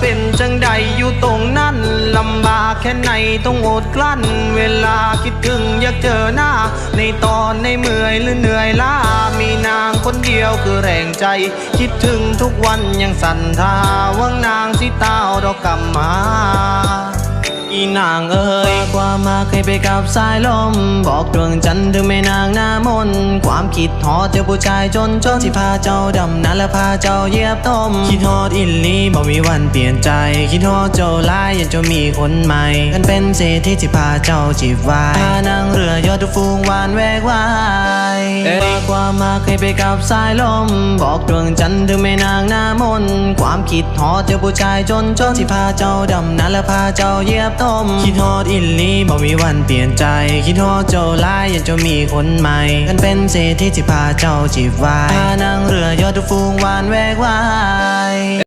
เป็นจังใดอยู่ตรงนั้นลำบากแค่ไหนต้องอดกลั้น เวลาคิดถึงอยากเจอหน้า ในตอนในเมื่อยหรือเหนื่อยล้ามีนางคนเดียวคือแรงใจ คิดถึงทุกวันยังสั่นทาว่างนางสิตาวดอกกำมา อีนางเอ๋ยความมาเคยไปกับสายลม บอกดวงจันทร์ถึงแม่นางหน้ามน ความคิดฮอดเจอผู้ชายจนจนที่พาเจ้าดำนาและพาเจ้าเยียบต้มคิดฮอดอินลีบอกมีวันเปลี่ยนใจ คิดฮอดเจ้าลายยังจะมีคนใหม่กันเป็นเศรษฐีที่พาเจ้าจีบไว้พานางเรือยอดทุกฟูงหวานแวกวาย เอ้ยความมาเคยไปกับสายลม บอกดวงจันทร์ถึงแม่นางหน้ามนต์ความคิดฮอดเจอผู้ชายจนจนที่พาเจ้าดำนาและพาเจ้าเหยียบต้มคิดฮอดอินลีบอกมีวันเปลี่ยนใจ คิดฮอดเจ้าลายยังจะมีคนใหม่กันเป็นเศรษฐีที่พาเจ้าจีบไว้พานางเรือยอดทุกฟูงหวานแวกวาย